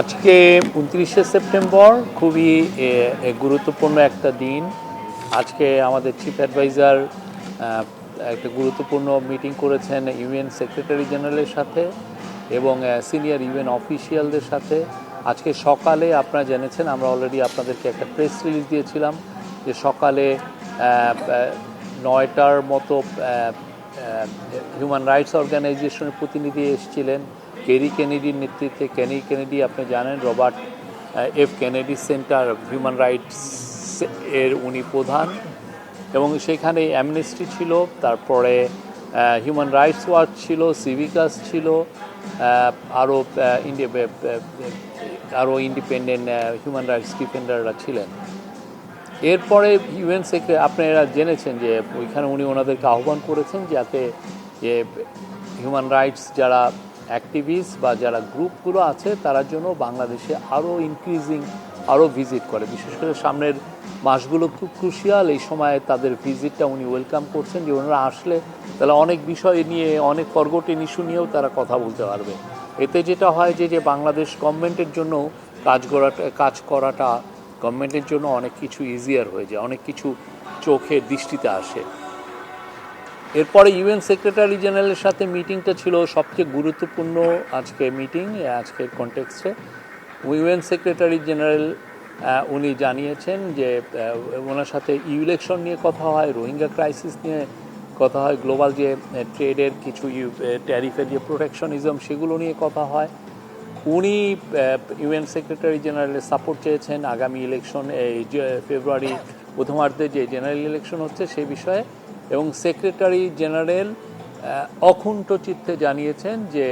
আজকে উনত্রিশে সেপ্টেম্বর খুবই গুরুত্বপূর্ণ একটা দিন। আজকে আমাদের চিফ অ্যাডভাইজার একটা গুরুত্বপূর্ণ মিটিং করেছেন ইউএন সেক্রেটারি জেনারেলের সাথে এবং সিনিয়র ইউএন অফিসিয়ালদের সাথে। আজকে সকালে আপনারা জেনেছেন, আমরা অলরেডি আপনাদেরকে একটা প্রেস রিলিজ দিয়েছিলাম যে সকালে নয়টার মতো হিউম্যান রাইটস অর্গানাইজেশনের প্রতিনিধি এসেছিলেন। কেরি কেনেডির নেতৃত্বে কেনি কেনেডি, আপনি জানেন, Robert F Kennedy centre human rights এর উনি প্রধান। এবং সেখানে অ্যামনেস্টি ছিল, তারপরে হিউম্যান রাইটস ওয়াচ ছিল, সিভিকাস ছিল আরও আরও ইন্ডিপেন্ডেন্ট হিউম্যান রাইটস ডিফেন্ডাররা ছিলেন। এরপরে ইউএন সেক্রেটারি আপনারা জেনেছেন যে ওইখানে উনি ওনাদেরকে আহ্বান করেছেন যাতে যে হিউম্যান রাইটস যারা অ্যাক্টিভিস্ট বা যারা গ্রুপগুলো আছে তারা জন্য বাংলাদেশে আরও ইনক্রিজিং আরও ভিজিট করে। বিশেষ করে সামনের মাসগুলো খুব ক্রুশিয়াল এই সময় তাদের ভিজিটটা উনি ওয়েলকাম করছেন যে ওনারা আসলে তাহলে অনেক বিষয় নিয়ে, অনেক ফরগোটেন ইস্যু নিয়েও তারা কথা বলতে পারবে। এতে যেটা হয় যে যে বাংলাদেশ গভর্নমেন্টের জন্য কাজ করাটা কাজ করাটা গভর্নমেন্টের জন্য অনেক কিছু ইজিয়ার হয়ে যায়, অনেক কিছু চোখে দৃষ্টিতে আসে। এরপরে ইউএন সেক্রেটারি জেনারেলের সাথে মিটিংটা ছিল সবচেয়ে গুরুত্বপূর্ণ আজকে মিটিং আজকের কনটেক্সটে ইউএন সেক্রেটারি জেনারেল উনি জানিয়েছেন যে ওনার সাথে ইলেকশন নিয়ে কথা হয়, রোহিঙ্গা ক্রাইসিস নিয়ে কথা হয়, গ্লোবাল যে ট্রেডের কিছু ট্যারিফের যে প্রোটেকশনিজম সেগুলো নিয়ে কথা হয়। উনি ইউএন সেক্রেটারি জেনারেলের সাপোর্ট চেয়েছেন। আগামী ইলেকশন এই ফেব্রুয়ারি প্রথমার্ধে যে জেনারেল ইলেকশন হচ্ছে সেই বিষয়ে এবং সেক্রেটারি জেনারেল অকুণ্ঠ চিত্তে জানিয়েছেন যে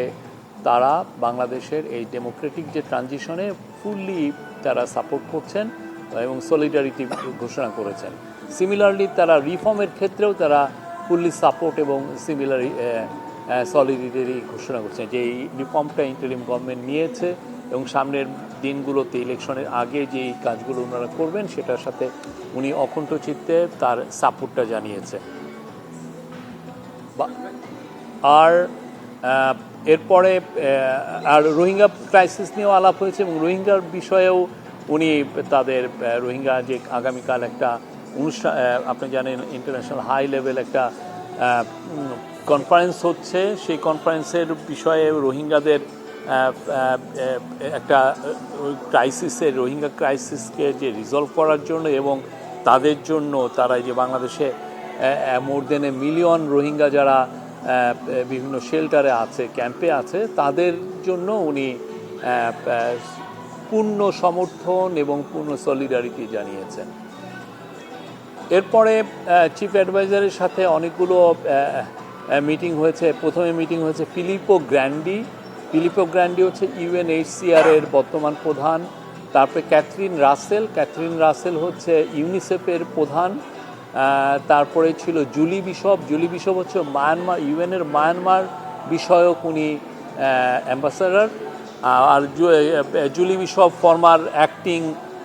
তারা বাংলাদেশের এই ডেমোক্রেটিক যে ট্রানজিশনে ফুললি তারা সাপোর্ট করছেন এবং সলিডারিটি ঘোষণা করেছেন। সিমিলারলি তারা রিফর্মের ক্ষেত্রেও তারা ফুললি সাপোর্ট এবং সিমিলারি সলিডারি ঘোষণা করছেন যে এই রিফর্মটা ইন্টারিম গভর্নমেন্ট নিয়েছে এবং সামনের দিনগুলোতে ইলেকশনের আগে যে কাজগুলো ওনারা করবেন সেটার সাথে উনি অকুণ্ঠ চিত্তে তার সাপোর্টটা জানিয়েছে। আর এরপরে আর রোহিঙ্গা ক্রাইসিস নিয়েও আলাপ হয়েছে এবং রোহিঙ্গার বিষয়েও উনি তাদের রোহিঙ্গা যে আগামীকাল একটা অনুষ্ঠান আপনি জানেন ইন্টারন্যাশনাল হাই লেভেল একটা কনফারেন্স হচ্ছে। সেই কনফারেন্সের বিষয়ে রোহিঙ্গাদের একটা ক্রাইসিসের রোহিঙ্গা ক্রাইসিসকে যে রিজলভ করার জন্য এবং তাদের জন্য তারা যে বাংলাদেশে মোর দেন এ মিলিয়ন রোহিঙ্গা যারা বিভিন্ন শেল্টারে আছে ক্যাম্পে আছে। তাদের জন্য উনি পূর্ণ সমর্থন এবং পূর্ণ সলিডারিটি জানিয়েছেন। এরপরে চিফ অ্যাডভাইজারের সাথে অনেকগুলো মিটিং হয়েছে। প্রথমে মিটিং হয়েছে ফিলিপো গ্র্যান্ডি ফিলিপো গ্র্যান্ডি হচ্ছে ইউএনএইচসিআর এর বর্তমান প্রধান। তারপরে ক্যাথরিন রাসেল ক্যাথরিন রাসেল হচ্ছে ইউনিসেফের প্রধান। তারপরে ছিল জুলি বিশপ। জুলি বিশপ হচ্ছে মায়ানমার ইউএনের মায়ানমার বিষয়ক উনি ambassador R Julie Bishop former acting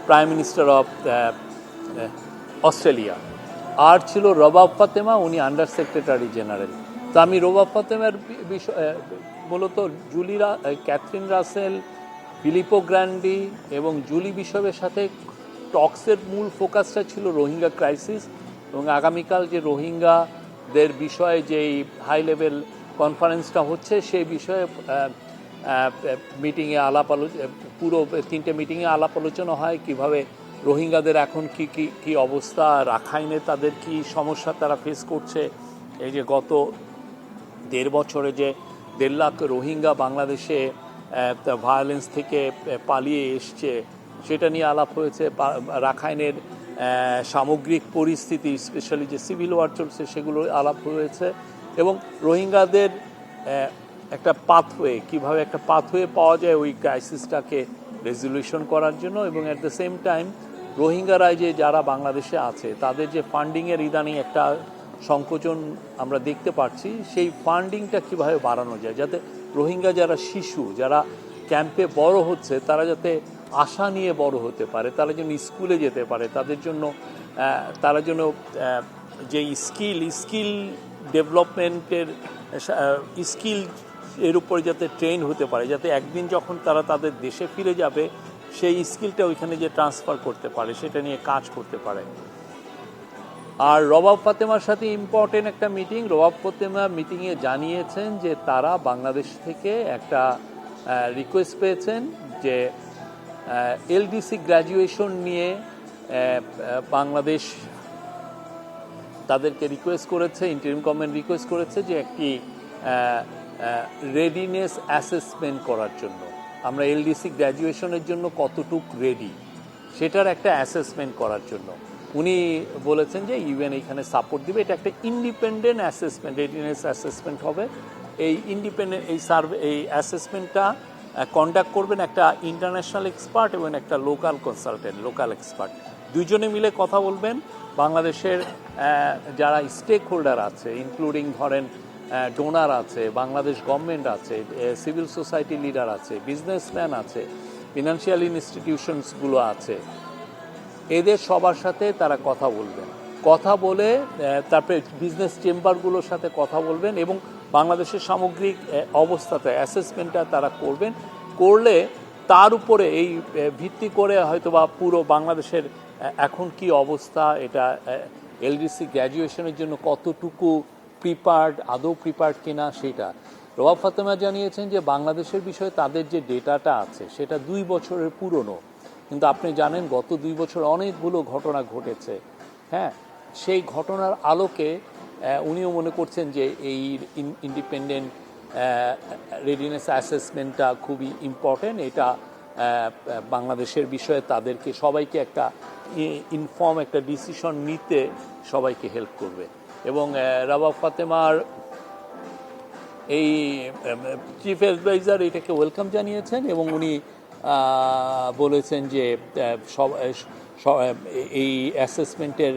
prime minister of Australia আর ছিল রবাব ফাতেমা, উনি আন্ডার সেক্রেটারি জেনারেল তো আমি রবাব ফাতেমার বিষয় মূলত Julie Catherine Russell, Filippo Grandi এবং জুলি বিশপের সাথে টক্সের মূল ফোকাসটা ছিল রোহিঙ্গা ক্রাইসিস এবং আগামীকাল যে রোহিঙ্গাদের বিষয়ে যেই হাই লেভেল কনফারেন্সটা হচ্ছে, সেই বিষয়ে মিটিংয়ে আলাপ আলোচনা পুরো তিনটে মিটিংয়ে আলাপ আলোচনা হয়, কীভাবে রোহিঙ্গাদের এখন কি কি কি অবস্থা, রাখাইনে তাদের কি সমস্যা তারা ফেস করছে। এই যে গত দেড় বছরে যে দেড় লাখ রোহিঙ্গা বাংলাদেশে ভায়োলেন্স থেকে পালিয়ে এসছে, সেটা নিয়ে আলাপ হয়েছে রাখাইনের সামগ্রিক পরিস্থিতি স্পেশালি যে সিভিল ওয়ার চলছে, সেগুলো আলাপ হয়েছে। এবং রোহিঙ্গাদের একটা পাথওয়ে কীভাবে একটা পাথওয়ে পাওয়া যায় ওই ক্রাইসিসটাকে রেজলিউশন করার জন্য। এবং অ্যাট দ্য সেম টাইম রোহিঙ্গারা যে যারা বাংলাদেশে আছে, তাদের যে ফান্ডিংয়ের ইদানিং একটা সংকোচন আমরা দেখতে পাচ্ছি, সেই ফান্ডিংটা কীভাবে বাড়ানো যায়, যাতে রোহিঙ্গা যারা শিশু, যারা ক্যাম্পে বড় হচ্ছে, তারা যাতে আশা নিয়ে বড় হতে পারে, তারা যেন স্কুলে যেতে পারে, তাদের জন্য তারা যেন যে স্কিল স্কিল ডেভেলপমেন্টের স্কিল এর উপরে যাতে ট্রেন হতে পারে, যাতে একদিন যখন তারা তাদের দেশে ফিরে যাবে, সেই স্কিলটা ওইখানে যে ট্রান্সফার করতে পারে, সেটা নিয়ে কাজ করতে পারে। আর রবাব ফাতেমার সাথে ইম্পর্টেন্ট একটা মিটিং রবাব ফাতেমা মিটিংয়ে জানিয়েছেন যে তারা বাংলাদেশ থেকে একটা রিকোয়েস্ট পেয়েছেন যে এলডিসি গ্র্যাজুয়েশন নিয়ে বাংলাদেশ তাদেরকে রিকোয়েস্ট করেছে ইন্টারিম গভর্নমেন্ট রিকোয়েস্ট করেছে যে একটি রেডিনেস অ্যাসেসমেন্ট করার জন্য। আমরা এলডিসি গ্র্যাজুয়েশনের জন্য কতটুক রেডি সেটার একটা অ্যাসেসমেন্ট করার জন্য। উনি বলেছেন যে ইউএন এখানে সাপোর্ট দিবে। এটা একটা ইন্ডিপেন্ডেন্ট অ্যাসেসমেন্ট রেডিনেস অ্যাসেসমেন্ট হবে। এই ইন্ডিপেন্ডেন্ট এই সার্ভে এই অ্যাসেসমেন্টটা কন্ডাক্ট করবেন একটা ইন্টারন্যাশনাল এক্সপার্ট এবং একটা লোকাল কনসালটেন্ট লোকাল এক্সপার্ট দুজনে মিলে কথা বলবেন। বাংলাদেশের যারা স্টেক হোল্ডার আছে ইনক্লুডিং ধরেন ডোনার আছে, বাংলাদেশ গভর্নমেন্ট আছে সিভিল সোসাইটি লিডার আছে বিজনেসম্যান আছে ফিনান্সিয়াল ইনস্টিটিউশনসগুলো আছে, এদের সবার সাথে তারা কথা বলবেন। কথা বলে তারপরে বিজনেস চেম্বারগুলোর সাথে কথা বলবেন এবং বাংলাদেশের সামগ্রিক অবস্থাতে অ্যাসেসমেন্টটা তারা করবেন। করলে তার উপরে এই ভিত্তি করে হয়তো বা পুরো বাংলাদেশের এখন কি অবস্থা, এটা এলডিসি গ্র্যাজুয়েশনের জন্য কতটুকু প্রিপার্ড আদৌ প্রিপার্ড কিনা সেটা। রবাব ফাতেমা জানিয়েছেন যে বাংলাদেশের বিষয়ে তাদের যে ডেটাটা আছে, সেটা দুই বছরের পুরনো। কিন্তু আপনি জানেন গত দুই বছর অনেকগুলো ঘটনা ঘটেছে। হ্যাঁ? সেই ঘটনার আলোকে উনিও মনে করছেন যে এই ইন্ডিপেন্ডেন্ট রেডিনেস অ্যাসেসমেন্টটা খুবই ইম্পর্টেন্ট এটা বাংলাদেশের বিষয়ে তাদেরকে, সবাইকে একটা ইনফর্ম একটা ডিসিশন নিতে সবাইকে হেল্প করবে। এবং রাবাব ফাতেমার এই চিফ অ্যাডভাইজার এটাকে ওয়েলকাম জানিয়েছেন এবং উনি বলেছেন যে সব এই অ্যাসেসমেন্টের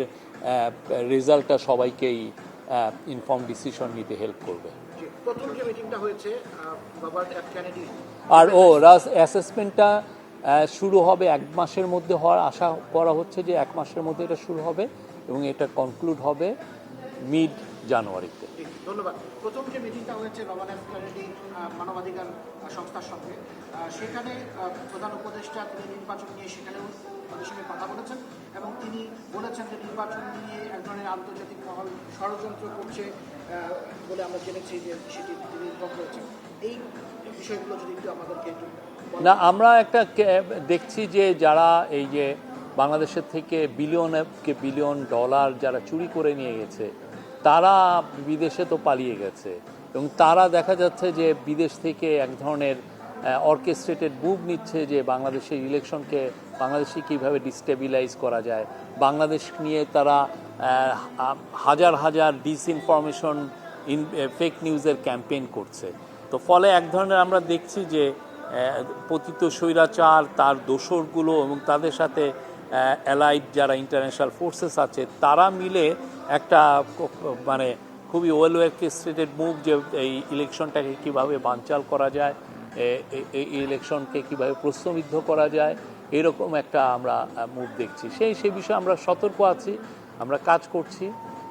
রেজাল্টটা সবাইকেই ইনফর্ম ডিসিশন নিতে হেল্প করবে। আর ও রাস অ্যাসেসমেন্টটা শুরু হবে এক মাসের মধ্যে হওয়ার আশা করা হচ্ছে যে এক মাসের মধ্যে এটা শুরু হবে এবং এটা কনক্লুড হবে মিড জানুয়ারিতে ধন্যবাদ। প্রথম যে মিটিংটা হয়েছে রবার্ট এফ মানবাধিকার সংস্থার সঙ্গে সেখানে প্রধান উপদেষ্টা তিনি নির্বাচন নিয়ে সেখানেও তাদের সঙ্গে কথা বলেছেন এবং তিনি বলেছেন যে নির্বাচন নিয়ে এক ধরনের আন্তর্জাতিক মহল ষড়যন্ত্র করছে বলে আমরা জেনেছি যে সেটি তিনি করেছেন এই বিষয়গুলো যদি একটু আমাদেরকে না, আমরা একটা দেখছি যে যারা এই যে বাংলাদেশের থেকে বিলিয়ন, কে বিলিয়ন ডলার যারা চুরি করে নিয়ে গেছে তারা বিদেশে তো পালিয়ে গেছে। এবং তারা দেখা যাচ্ছে যে বিদেশ থেকে এক ধরনের অর্কেস্ট্রেটেড মুভ নিচ্ছে যে বাংলাদেশের ইলেকশনকে বাংলাদেশে কীভাবে ডিস্টেবিলাইজ করা যায়। বাংলাদেশ নিয়ে তারা হাজার হাজার ডিসইনফরমেশন ইন ফেক নিউজের ক্যাম্পেইন করছে। তো ফলে এক ধরনের আমরা দেখছি যে পতিত স্বৈরাচার, তার দোসরগুলো এবং তাদের সাথে অ্যালাইড যারা ইন্টারন্যাশনাল ফোর্সেস আছে, তারা মিলে একটা মানে খুবই ওয়েল ওয়েস্টেড মুভ যে এই ইলেকশনটাকে কীভাবে বানচাল করা যায় এই ইলেকশনকে কীভাবে প্রশ্নবিদ্ধ করা যায়, এরকম একটা আমরা মুভ দেখছি। সেই সেই বিষয়ে আমরা সতর্ক আছি, আমরা কাজ করছি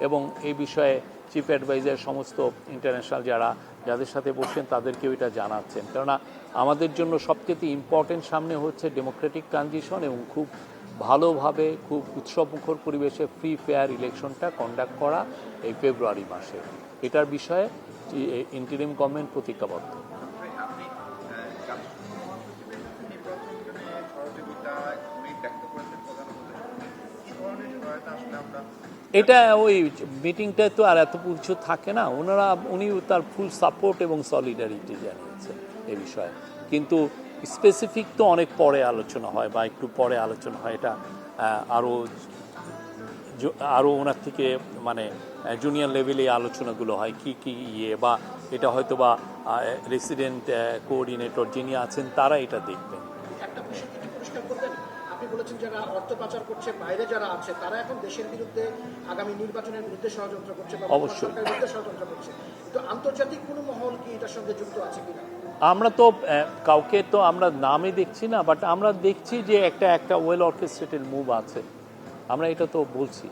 এবং এই বিষয়ে চিফ অ্যাডভাইজার সমস্ত ইন্টারন্যাশনাল যারা, যাদের সাথে বসছেন তাদেরকেও এটা জানাচ্ছেন। কেননা আমাদের জন্য সবচেয়ে ইম্পর্টেন্ট সামনে হচ্ছে ডেমোক্রেটিক ট্রানজিশন এবং খুব ভালোভাবে খুব উৎসবমুখর পরিবেশে ফ্রি ফেয়ার ইলেকশনটা কন্ডাক্ট করা এই ফেব্রুয়ারি মাসে। এটার বিষয়ে ইন্টারিম গভর্নমেন্ট প্রতিজ্ঞাবদ্ধ। এটা ওই মিটিংটায় তো আর এত কিছু থাকে না। ওনারা উনি তার ফুল সাপোর্ট এবং সলিডারিটি জানিয়েছেন এ বিষয়ে। কিন্তু স্পেসিফিক তো অনেক পরে আলোচনা হয় বা একটু পরে আলোচনা হয় এটা আরও আরও ওনার থেকে মানে জুনিয়র লেভেলে আলোচনাগুলো হয় কি কি ইয়ে বা এটা হয়তো বা রেসিডেন্ট কোঅর্ডিনেটর যিনি আছেন তারা এটা দেখবেন। একটা বিষয় কি একটু পরিষ্কার করবেন? আপনি বলেছেন যারা অর্থ পাচার করছে বাইরে যারা আছে তারা এখন দেশের বিরুদ্ধে আগামী নির্বাচনের বিরুদ্ধে ষড়যন্ত্র করছে বা অবশ্যই। সরকারের বিরুদ্ধে ষড়যন্ত্র করছে। কিন্তু আন্তর্জাতিক কোনো মহল কি এটার সঙ্গে যুক্ত আছে কিনা? আমরা তো কাউকে তো আমরা নামে দেখছি না বাট আমরা দেখছি যে একটা একটা ওয়েল অর্কেস্ট্রেটেড মুভ আছে। আমরা এটা তো বলছি।